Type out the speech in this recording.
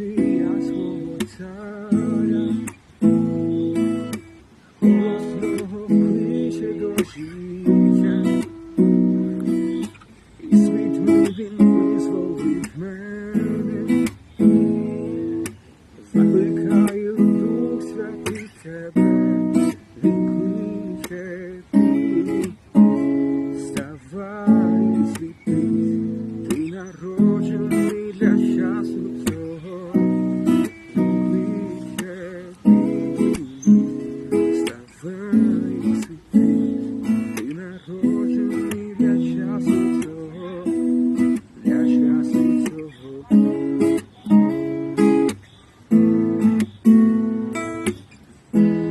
Я свого царя, голосного кличе до життя, і світми мене, закликаю Дух святий тебе, він кличе вставай світи, ти народжений для щасу. Mm-hmm.